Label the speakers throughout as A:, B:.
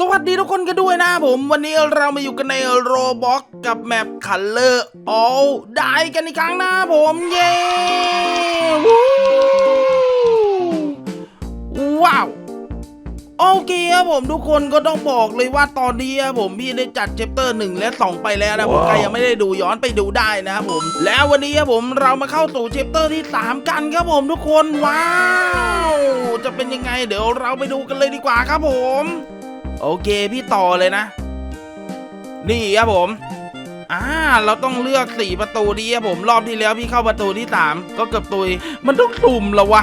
A: สวัสดีทุกคนกันด้วยนะผม วันนี้เรามาอยู่กันในโรบอกกับแมป Color All ได้กันอีกครั้งนะผมเย้วู้ว้าวโอเคครับผมทุกคนก็ต้องบอกเลยว่าตอนนี้ครับผมพี่ได้จัดเชปเตอร์หนึ่งและสองไปแล้วนะผมใครยังไม่ได้ดูย้อนไปดูได้นะครับผม แล้ววันนี้ครับผมเรามาเข้าสู่เชปเตอร์ที่สามกันครับผมทุกคนว้าว จะเป็นยังไงเดี๋ยวเราไปดูกันเลยดีกว่าครับผม โอเคพี่ต่อเลยนะ นี่ครับผมอ่าเราต้องเลือกสี่ประตูดีครับผมรอบที่แล้วพี่เข้าประตูที่สามก็เกือบตุย มันต้องสุ่มแล้ววะ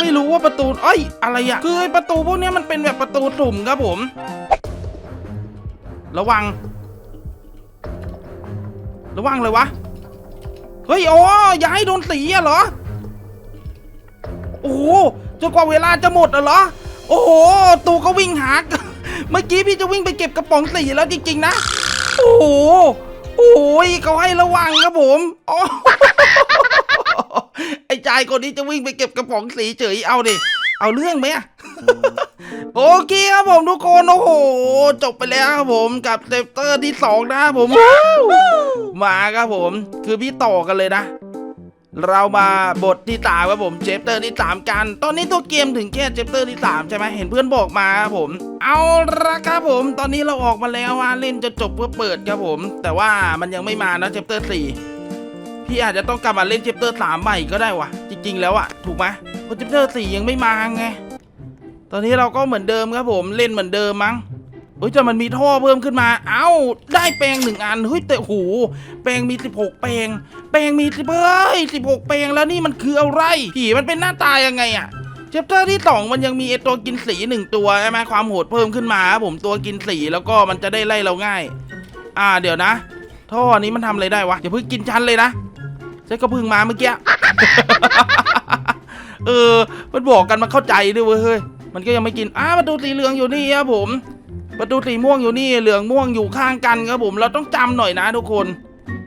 A: ไม่รู้ว่าประตูเอ้ยอะไรอะคือไอประตูพวกเนี้ยมันเป็นแบบประตูสุ่มครับผม ระวัง ระวังเลยวะเฮ้ยอ๋ออย่าให้โดนสีอะเหรอโอ้โหจนกว่าเวลาจะหมดอะเหรอ โอ้โหตูก็วิ่งหาเมื่อกี้พี่จะวิ่งไปเก็บกระป๋องสีแล้วจริงๆนะ โอ้โหโอ้ยเขาให้ระวังครับผมอ๋อไอ้ชายคนนี้จะวิ่งไปเก็บกระป๋องสีเฉยเอาดิเอาเรื่องไหมอะโอเคครับผมทุกคนโอ้โห จบไปแล้วครับผมกับเซฟเตอร์ที่สองนะครับผม มาครับผม คือพี่ต่อกันเลยนะ เรามาบทที่สามครับผมเชปเตอร์ที่สามกัน ตอนนี้ตัวเกมถึงแค่เชปเตอร์ที่สามใช่ไหมเห็นเพื่อนบอกมาครับผม เอาละครับผม ตอนนี้เราออกมาแล้วว่าเล่นจะจบเพื่อเปิดครับผม แต่ว่ามันยังไม่มานะเชปเตอร์สี่พี่อาจจะต้องกลับมาเล่นเชปเตอร์สามใหม่ก็ได้วะจริง ๆ แล้วอะถูกไหมเพราะเชปเตอร์สี่ยังไม่มาไงตอนนี้เราก็เหมือนเดิมครับผมเล่นเหมือนเดิมมั้ง เฮ้ยแต่มันมีท่อเพิ่มขึ้นมา เอ้า ได้แปลงหนึ่งอัน เฮ้ยแต่โอ้โหแปลงมี 16 แปลง แปลงมีสิบเฮ้ย16แปลงแล้วนี่มันคืออะไร ผีมันเป็นหน้าตายังไงอะเชปเตอร์ที่สองมันยังมีไอตัวกินสีหนึ่งตัวใช่ไหมความโหดเพิ่มขึ้นมาครับผมตัวกินสีแล้วก็มันจะได้ไล่เราง่าย อ่าเดี๋ยวนะ ท่อนี้มันทำอะไรได้วะอย่าเพิ่งกินชั้นเลยนะฉันก็เพิ่งมาเมื่อกี้เออ มันบอกกันมาเข้าใจด้วยเวยเฮ้ยมันก็ยังไม่กินอ้าประตูสีเหลืองอยู่นี่ครับผม ประตูสีม่วงอยู่นี่เหลืองม่วงอยู่ข้างกันครับผมเราต้องจำหน่อยนะทุกคน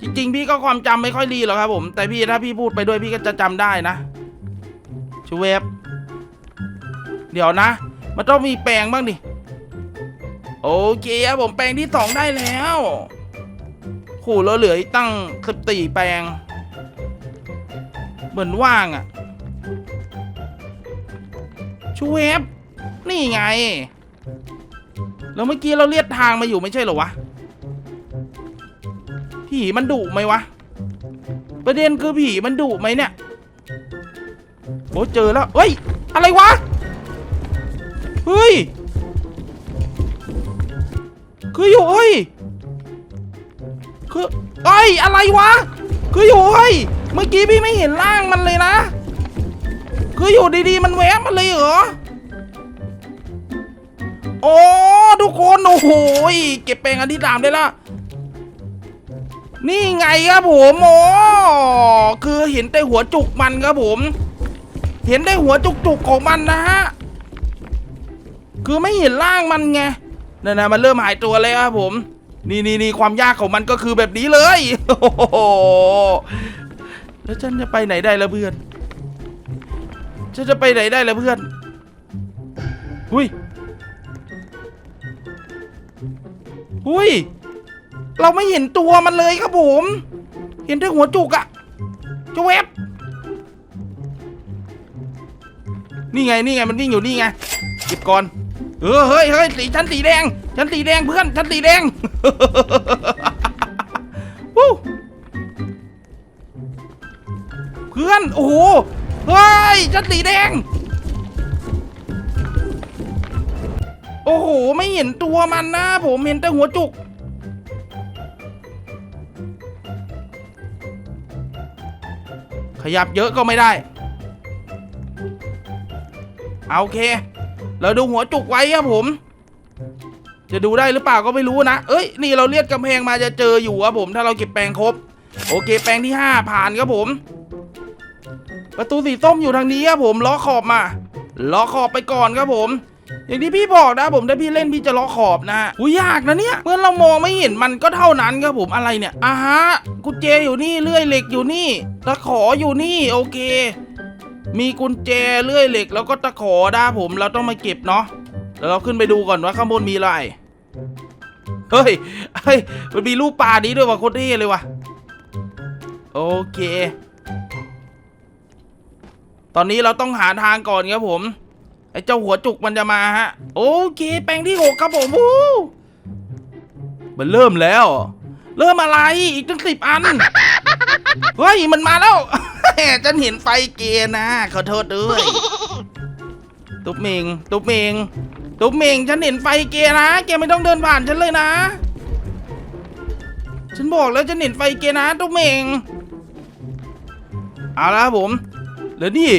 A: จริง ๆ พี่ก็ความจำไม่ค่อยดีหรอกครับผม แต่พี่ถ้าพี่พูดไปด้วยพี่ก็จะจำได้นะชูเวฟเดี๋ยวนะ มันต้องมีแปลงบ้างดิโอเคครับผมแปลงที่สองได้แล้วโหเราเหลืออีตั้งสิบสี่แปลง เหมือนว่างอะชูเวฟนี่ไง แล้วเมื่อกี้เราเลียดทางมาอยู่ไม่ใช่เหรอวะผีมันดุไหมวะ ประเด็นคือผีมันดุไหมเนี่ยโอ้เจอแล้วเฮ้ย อะไรวะ เฮ้ย คืออยู่เฮ้ย คือเอ้อะไรวะ คืออยู่เฮ้ย เมื่อกี้พี่ไม่เห็นร่างมันเลยนะ คืออยู่ดีๆ มันแวบมาเลยเหรอ โอ้ทุกคนโอ้โหเก็บแปลงอันที่สามได้ละนี่ไงครับผมโอ้คือเห็นแต่หัวจุกมันครับผม เห็นได้หัวจุกๆของมันนะฮะคือไม่เห็นร่างมันไงนั่นนะมันเริ่มหายตัวแล้วครับผม นี่นี่นี่ความยากของมันก็คือแบบนี้เลยโอ้โหแล้วฉันจะไปไหนได้ละเพื่อนฉันจะไปไหนได้ล่ะเพื่อนหุย หุ้ย เราไม่เห็นตัวมันเลยครับผม เห็นแต่หัวจุกอะจะเว็บ นี่ไงนี่ไงมันวิ่งอยู่นี่ไงเก็บก่อน เออเฮ้ยเฮ้ยสีชั้นสีแดงชั้นสีแดงเพื่อนชั้นสีแดงวู้เพื่อน โอ้โห เฮ้ยชั้นสีแดง โอ้โห ไม่เห็นตัวมันนะ ผมเห็นแต่หัวจุก ขยับเยอะก็ไม่ได้ เอาโอเค เราดูหัวจุกไว้ครับผม จะดูได้หรือเปล่าก็ไม่รู้นะ เอ้ย นี่เราเลียดกำแพงมาจะเจออยู่ครับผม ถ้าเราเก็บแปลงครบ โอเค แปลงที่ 5 ผ่านครับผม ประตูสีส้มอยู่ทางนี้ครับผม ล้อขอบมา ล้อขอบไปก่อนครับผม อย่างที่พี่บอกนะผมถ้าพี่เล่นพี่จะล้อขอบนะอุ้ยยากนะเนี่ยเมื่อเรามองไม่เห็นมันก็เท่านั้นครับผมอะไรเนี่ยอ่าฮะกุญแจอยู่นี่เลื่อยเหล็กอยู่นี่ตะขออยู่นี่โอเค มีกุญแจเลื่อยเหล็ก แล้วก็ตะขอนะผมเราต้องมาเก็บเนาะเดี๋ยวเราขึ้นไปดูก่อนว่าข้างบนมีอะไรเฮ้ยเฮ้ยมันมีรูปปลานี้ด้วยว่ะโคตรเท่เลยว่ะโอเค ตอนนี้เราต้องหาทางก่อนครับผม ไอ้เจ้าหัวจุกมันจะมาฮะ โอเค แปลงที่หกครับผมวู้มันเริ่มแล้ว เริ่มอะไรอีกตั้งสิบอัน เฮ้ย มันมาแล้วฉันเห็นไฟเกณฑ์นะ ขอโทษด้วย ตุ๊บเมง ตุ๊บเมง ตุ๊บเมง ฉันเห็นไฟเกณฑ์นะ แกไม่ต้องเดินผ่านฉันเลยนะ ฉันบอกแล้วฉันเห็นไฟเกณฑ์นะ ตุ๊บเมง เอาละผมเหลือนี่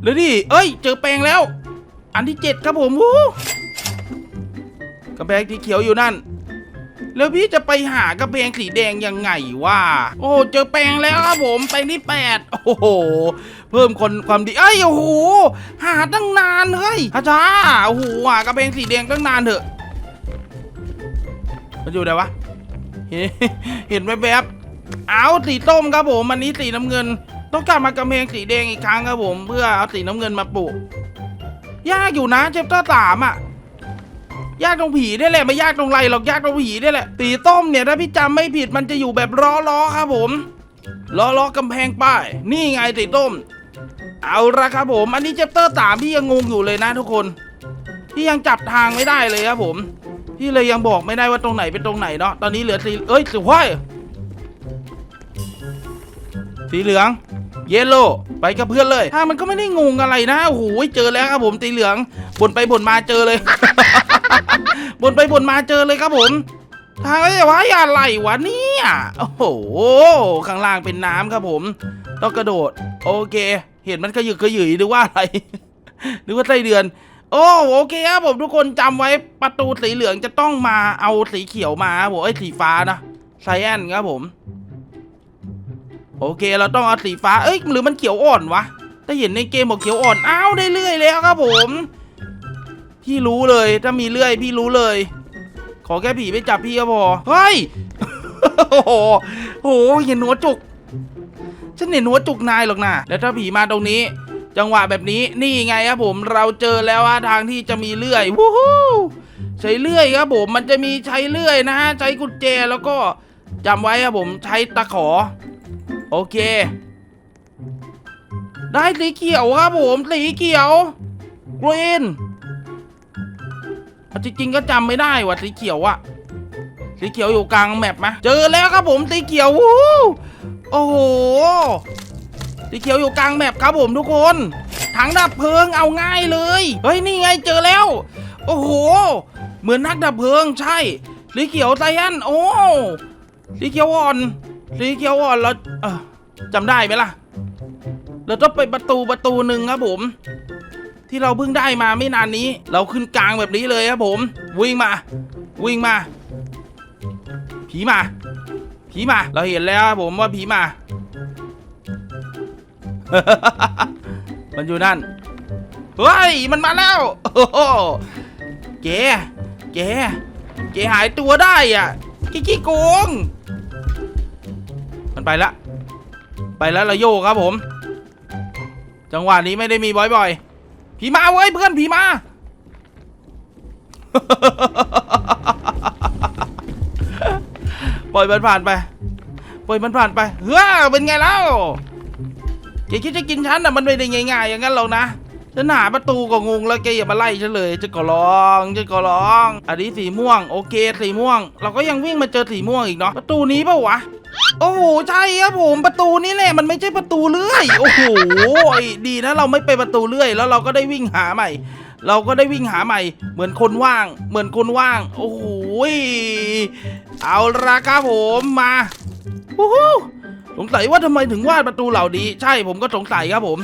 A: เหลือนี่ เอ้ย เจอแปลงแล้ว อันที่เจ็ดครับผมวู้กระแพงที่เขียวอยู่นั่น แล้วพี่จะไปหากระแพงสีแดงยังไงวะโอ้เจอแปลงแล้วครับผมแปงที่แปดโอ้โหเพิ่มคนความดีเอ้ยโอ้โหหาตั้งนานเฮ้ยอาจารย์โอ้โหหากระแพงสีแดงตั้งนานเถอะมันอยู่ไหนวะเห็นแวบๆเอาสีส้มครับผมอันนี้สีน้ำเงิน ต้องกลับมากระเพงสีแดงอีกครั้งครับผม เพื่อเอาสีน้ำเงินมาปลูก ยากอยู่นะเชปเตอร์สามอะยากตรงผีนี่แหละไม่ยากตรงไรหรอกยากตรงผีนี่แหละสีส้มเนี่ยถ้าพี่จำไม่ผิดมันจะอยู่แบบล้อล้อครับผมล้อล้อกำแพงป้าย นี่ไงสีส้ม เอาละครับผม อันนี้เชปเตอร์สามพี่ยังงงอยู่เลยนะทุกคนพี่ยังจับทางไม่ได้เลยครับผมพี่เลยยังบอกไม่ได้ว่าตรงไหนเป็นตรงไหนเนาะตอนนี้เหลือสีเอ้ยสีห้อยสีเหลือง เยลโล่ไปกับเพื่อนเลยถ้างมันก็ไม่ได้งงอะไรนะโอ้โหเจอแล้วครับผมสีเหลืองบนไปบนมาเจอเลยบนไปบนมาเจอเลยครับผมทางไอ้วะอะไรวะเนี่ยโอ้โหข้างล่างเป็นน้ำครับผมต้องกระโดด โอเค เห็นมันขยึกขยืยหรือว่าอะไรหรือว่าไส้เดือน โอ้โอเคครับผมทุกคนจำไว้ประตูสีเหลืองจะต้องมาเอาสีเขียวมาผมไอ้สีฟ้านะไซแอนครับผม โอเค เราต้องเอาสีฟ้า เอ้ยหรือมันเขียวอ่อนวะถ้าเห็นในเกมบอกเขียวอ่อน อ้าวได้เรื่อยแล้วครับผม พี่รู้เลยถ้ามีเลื่อยพี่รู้เลย ขอแค่ผีไม่จับพี่ก็พอ เฮ้ย โอ้โหโอ้โหเห็นหัวจุก ฉันเห็นหัวจุกนายหรอกนะแล้วถ้าผีมาตรงนี้ จังหวะแบบนี้ นี่ไงครับผม เราเจอแล้วว่าทางที่จะมีเลื่อย วู้ฮู้ใช้เลื่อยครับผม มันจะมีใช้เลื่อยนะฮะ ใช้กุญแจแล้วก็จำไว้ครับผม ใช้ตะขอ โอเค ได้สีเขียวครับผมสีเขียวกรีนจริงๆก็จำไม่ได้ว่ะสีเขียวอะสีเขียวอยู่กลางแมปไหมเจอแล้วครับผมสีเขียววู้โอ้โหสีเขียวอยู่กลางแมปครับผมทุกคนถังดับเพลิงเอาง่ายเลยเฮ้ยนี่ไงเจอแล้ว โอ้โห เหมือนนักดับเพลิงใช่สีเขียวไซยันโอ้สีเขียวอ่อน สีเขียวอ่อนเราเออจำได้ไหมล่ะ เราต้องไปประตูประตูหนึ่งครับผม ที่เราเพิ่งได้มาไม่นานนี้ เราขึ้นกลางแบบนี้เลยครับผม วิ่งมา วิ่งมา ผีมา ผีมา เราเห็นแล้วครับผมว่าผีมา มันอยู่นั่น เฮ้ย มันมาแล้วโอ้โหเก๋เก๋เก๋หายตัวได้อะกี้กี้โกง มันไปละ ไปแล้วเราโยครับผม จังหวะนี้ไม่ได้มีบ่อยๆ ผีมาเว้ยเพื่อนผีมา ปล่อยมันผ่านไป ปล่อยมันผ่านไป เฮ้ยเป็นไงแล้วแกคิดจะกินฉันอะมันไม่ได้ง่ายๆอย่างนั้นหรอกนะฉันหาประตูก็งงแล้วแกอย่ามาไล่ฉันเลยจะก็ร้องจะก็ร้อง อันนี้สีม่วง โอเคสีม่วง เราก็ยังวิ่งมาเจอสีม่วงอีกเนาะประตูนี้ปะวะ โอ้โหใช่ครับผมประตูนี้แหละมันไม่ใช่ประตูเลื่อยโอ้โหดีนะเราไม่ไปประตูเลื่อย แล้วเราก็ได้วิ่งหาใหม่ เราก็ได้วิ่งหาใหม่ เหมือนคนว่าง เหมือนคนว่าง โอ้โหเอาละครับผมมาวู้ฮู้สงสัยว่าทำไมถึงวาดประตูเหล่านี้ ใช่ผมก็สงสัยครับผม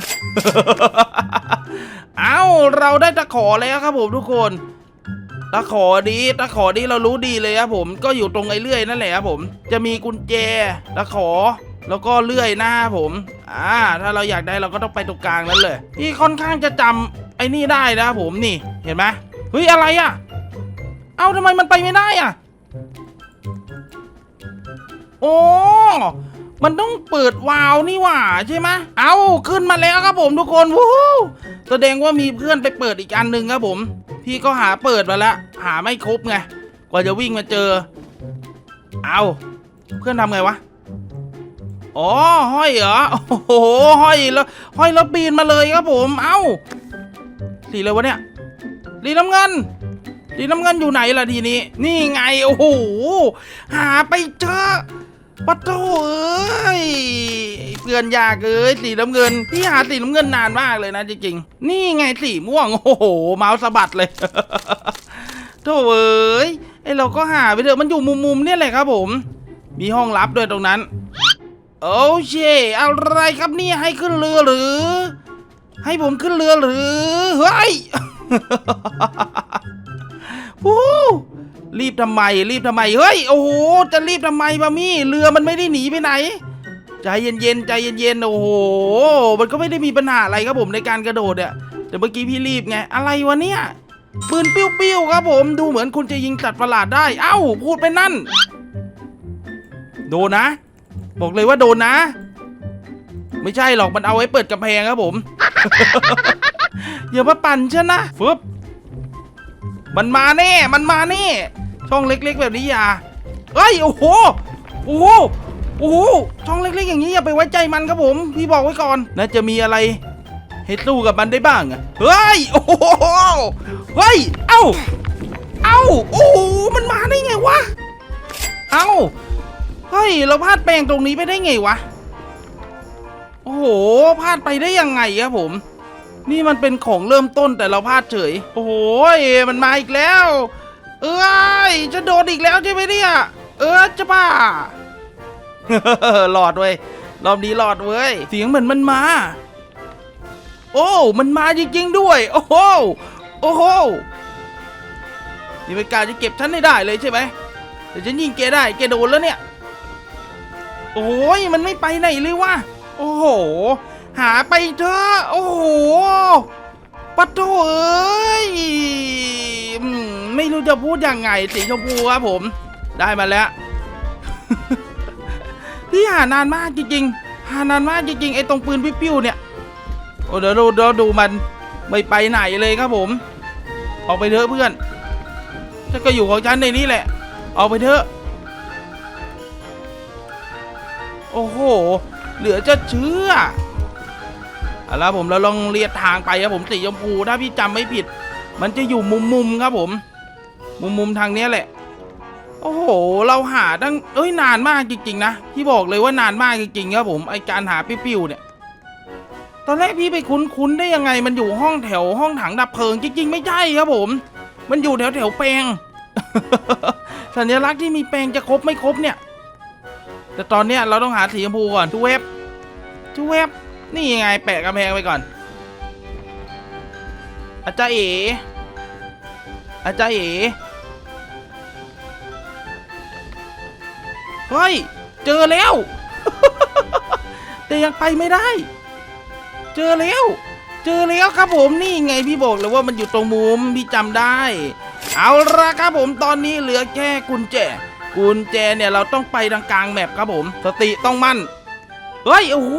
A: เอาเราได้ตะขอแล้วครับผมทุกคน ตะขอดีตะขอดีเรารู้ดีเลยครับผมก็อยู่ตรงไอ้เลื่อยนั่นแหละครับผมจะมีกุญแจตะขอแล้วก็เลื่อยหน้าผมอ่าถ้าเราอยากได้เราก็ต้องไปตรงกลางนั้นเลยที่ค่อนข้างจะจำไอ้นี่ได้นะครับผมนี่เห็นไหมเฮ้ยอะไรอะ่ะ เอ้าทำไมมันไปไม่ได้อะโอ้ มันต้องเปิดวาล์วนี่หว่าใช่ไหมเอาขึ้นมาแล้วครับผมทุกคนวู้แสดงว่ามีเพื่อนไปเปิดอีกอันหนึ่งครับผม พี่ก็หาเปิดมาแล้วหาไม่ครบไงกว่าจะวิ่งมาเจอ เอาเพื่อนทำไงวะอ๋อห้อยเหรอโอ้โหห้อยแล้วห้อยแล้วปีนมาเลยครับผม เอ้าสีอะไรวะเนี่ยสีน้ำเงินสีน้ำเงินอยู่ไหนล่ะทีนี้ นี่ไงโอ้โหหาไปเจอ ปะโถเอ้ยเพื่อนยากเอ้ยสีน้ำเงินพี่หาสีน้ำเงินนานมากเลยนะจริงๆ นี่ไงสีม่วง โอ้โห เมาส์สะบัดเลยโถเอ้ยไอเราก็หาไปเถอะมันอยู่มุมๆเนี่ยแหละครับผม มีห้องลับด้วยตรงนั้น โอ้เชอะไรครับเนี่ยให้ขึ้นเรือหรือ ให้ผมขึ้นเรือหรือ เฮ้ย วู้ รีบทำไม รีบทำไม เฮ้ย โอ้โห จะรีบทำไมบะมี่ เรือมันไม่ได้หนีไปไหน ใจเย็นๆ ใจเย็นๆ โอ้โห มันก็ไม่ได้มีปัญหาอะไรครับผมในการกระโดดเนี่ยแต่เมื่อกี้พี่รีบไง อะไรวะเนี่ย ปืนปิ้วๆ ครับผม ดูเหมือนคุณจะยิงสัตว์ประหลาดได้ เอ้า พูดไปนั่น โดนนะ บอกเลยว่าโดนนะ ไม่ใช่หรอก มันเอาไว้เปิดกำแพงครับผม อย่ามาปั่นฉันนะฟึบมันมาแน่ มันมาแน่ ช่องเล็กๆ แบบนี้อย่าเอ้ยโอ้โหโอ้โหโอ้โหช่องเล็กๆ อย่างนี้อย่าไปไว้ใจมันครับผมพี่บอกไว้ก่อนน่าจะมีอะไรให้สู้กับมันได้บ้างอะเฮ้ยโอ้โหเฮ้ยเอ้าเอ้าโอ้โหมันมาได้ไงวะเอ้าเฮ้ยเราพลาดแปลงตรงนี้ไปได้ไงวะโอ้โหพลาดไปได้ยังไงครับผม นี่มันเป็นของเริ่มต้นแต่เราพลาดเฉย โอ้โหมันมาอีกแล้ว เอ้ยจะโดนอีกแล้วใช่ไหมเนี่ย เออจะบ้าหลอดเว้ยรอบนี้หลอดเว้ยเสียงเหมือนมันมา โอ้ มันมาจริงๆด้วย โอ้โหโอ้โหนี่เป็นการจะเก็บฉันให้ได้เลยใช่ไหมเดี๋ยวฉันยิงแกได้แกโดนแล้วเนี่ย โอ้ยมันไม่ไปไหนเลยวะโอ้โห หาไปเถอะโอ้โหปะโถเอ้ยอืม ไม่รู้จะพูดยังไงสีชมพูครับผม ได้มาแล้ว พี่หานานมากจริงๆหานานมากจริงๆไอ้ตรงปืนปิ้วๆเนี่ยโอ้เดี๋ยวดูเดี๋ยวดูมันไม่ไปไหนเลยครับผม ออกไปเถอะเพื่อนฉันก็อยู่ของฉันในนี้แหละ ออกไปเถอะ โอ้โห เหลือจะเชื่อเอาละผมเราลองเลียดทางไปครับผมสีชมพูถ้าพี่จำไม่ผิด มันจะอยู่มุมมุมๆครับผม มุมมุมทางเนี้ยแหละ โอ้โห เราหาตั้งเอ้ยนานมากจริงๆนะพี่บอกเลยว่านานมากจริงๆครับผมไอการหาปิ้วๆเนี่ย ตอนแรกพี่ไปคุ้นๆได้ยังไงมันอยู่ห้องแถวห้องถังดับเพลิงจริง ๆ ไม่ใช่ครับผม มันอยู่แถวแถวแปลงสัญลักษณ์ที่มีแปลงจะครบไม่ครบเนี่ย แต่ตอนเนี้ยเราต้องหาสีชมพูก่อนทูเวฟทูเวฟนี่ยังไงแปะกำแพงไปก่อน อาจารย์เอ๋อาจารย์เอ๋ เฮ้ย เจอแล้ว แต่ยังไปไม่ได้ เจอแล้ว เจอแล้วครับผมนี่ไงพี่บอกเลยว่ามันอยู่ตรงมุมพี่จำได้ เอาละครับผมตอนนี้เหลือแค่กุญแจ กุญแจเนี่ยเราต้องไปทางกลางแมปครับผม สติต้องมั่น เฮ้ยโอ้โห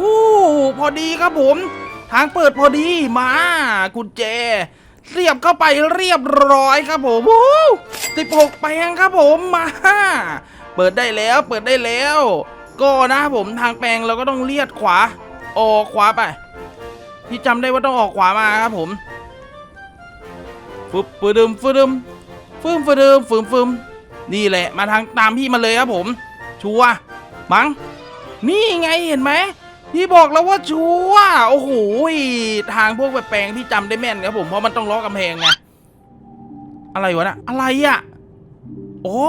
A: พอดีครับผม ทางเปิดพอดีมากุญแจเสียบเข้าไปเรียบร้อยครับผมโอ้สิบหกแปลงครับผมมา เปิดได้แล้วเปิดได้แล้ว ก็นะผมทางแปลงเราก็ต้องเลียดขวา ออกขวาไป พี่จำได้ว่าต้องออกขวามาครับผมฟึบฟึดึมฟึดึมฟึมฟึดึมฟึมฟึมนี่แหละมาทางตามพี่มาเลยครับผม ชัวมั้งนี่ไงเห็นไหมพี่บอกแล้วว่าชัวโอ้โหทางพวกแบบแปลงพี่จำได้แม่นครับผมเพราะมันต้องล้อกำแพงไงอะไรวะนะอะไรอะ โอ้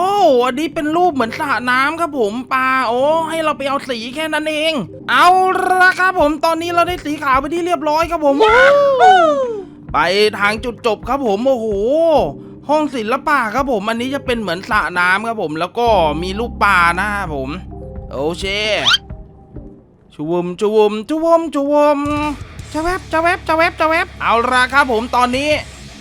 A: อันนี้เป็นรูปเหมือนสระน้ำครับผมปลาโอ้ให้เราไปเอาสีแค่นั้นเอง เอาละครับผมตอนนี้เราได้สีขาวไปที่เรียบร้อยครับผมไปทางจุดจบครับผมโอ้โหห้องศิลปะครับผม อันนี้จะเป็นเหมือนสระน้ำครับผม แล้วก็มีลูกปลานะครับผม โอเคชวมชวมชวมชวมจะแวบจะแวบจะแวบจะแวบเอาละครับผมตอนนี้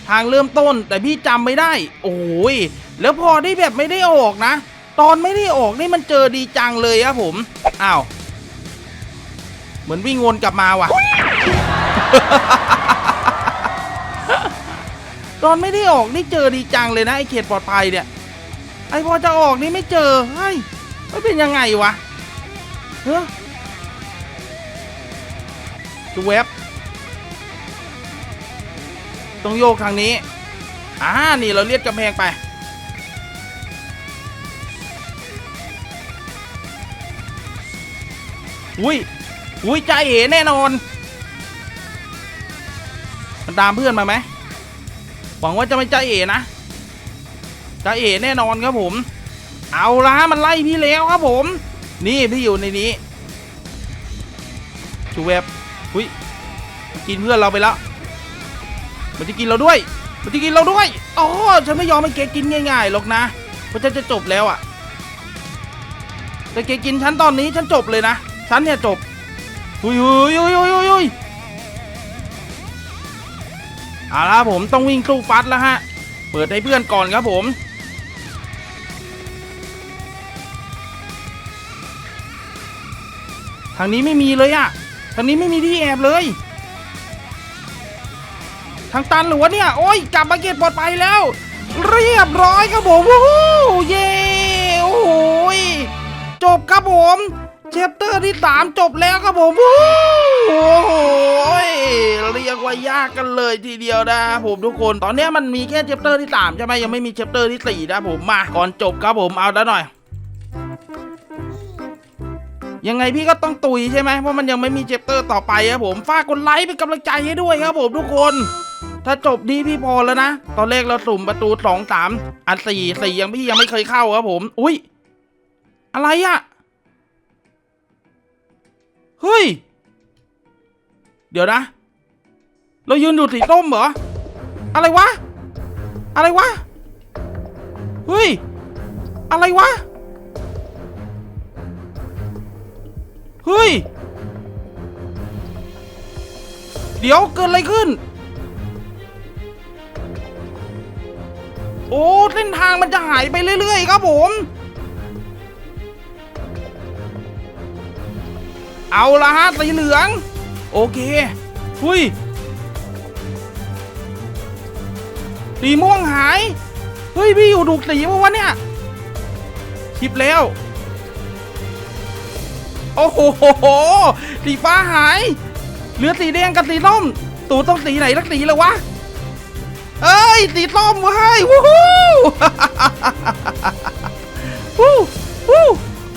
A: ทางเริ่มต้นแต่พี่จำไม่ได้ โอ้ย แล้วพอได้แบบไม่ได้ออกนะ ตอนไม่ได้ออกนี่มันเจอดีจังเลยครับผมอ้าวเหมือนวิ่งวนกลับมาว่ะ ตอนไม่ได้ออกนี่เจอดีจังเลยนะไอเขตปลอดภัยเนี่ย ไอพอจะออกนี่ไม่เจอเฮ้ยไม่เป็นยังไงวะเฮ้ยดูเว็บต้องโยกทางนี้ อ่า นี่เราเลียดกำแพงไป อุ้ยอุ้ยใจเอ๋แน่นอน มันตามเพื่อนมาไหมหวังว่าจะไม่ใจเอ๋นะใจเอ๋แน่นอนครับผม เอาละมันไล่พี่แล้วครับผม นี่พี่อยู่ในนี้ชูเวบอุ้ยกินเพื่อนเราไปแล้วมันจะกินเราด้วย มันจะกินเราด้วยอ๋อฉันไม่ยอมให้เกกินง่ายๆหรอกนะเพราะฉันจะจบแล้วอะแต่เกกินฉันตอนนี้ฉันจบเลยนะ ฉันเนี่ยจบอุยอุยอุยอุยอุยอุยเอาละผมต้องวิ่งสู้ฟัดแล้วฮะ เปิดให้เพื่อนก่อนครับผม ทางนี้ไม่มีเลยอะทางนี้ไม่มีที่แอบเลย ทางตันหรือวะเนี่ย โอ้ยกลับมาเก็ตปลอดภัยแล้ว เรียบร้อยครับผมวู้เย้โอ้ยจบครับผม เชปเตอร์ที่3จบแล้วครับผมวู้โอ้โหยเรียกว่ายากกันเลยทีเดียวนะผมทุกคน ตอนนี้มันมีแค่เชปเตอร์ที่3ใช่ไหมยังไม่มีเชปเตอร์ที่4นะผม มาก่อนจบครับผมเอาแล้วหน่อย ยังไงพี่ก็ต้องตุยใช่ไหมเพราะมันยังไม่มีเชปเตอร์ต่อไปครับผม ฝากกดไลค์เป็นกำลังใจให้ด้วยครับผมทุกคนถ้าจบดีพี่พอแล้วนะ ตอนแรกเราสุ่มประตูสองสามอันสี่สี่ยังพี่ยังไม่เคยเข้าครับผม อุ้ย อะไรอะ เฮ้ย เดี๋ยวนะ เรายืนอยู่สีส้มเหรอ อะไรวะ อะไรวะ เฮ้ย อะไรวะ เฮ้ย เดี๋ยวเกิดอะไรขึ้น โอ้เส้นทางมันจะหายไปเรื่อยๆครับผม เอาละฮะสีเหลือง โอเคหุยสีม่วงหาย เฮ้ย พี่อยู่ถูกสีปะวะเนี่ยคลิปแล้ว โอ้โหสีฟ้าหาย เหลือสีแดงกับสีส้ม ตูต้องสีไหนสักสีเลยวะ เอ้ย สีส้มเว้ยวู้ฮู้วู้วู้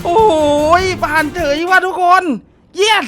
A: โอ้ยผ่านเฉยว่ะทุกคน เยส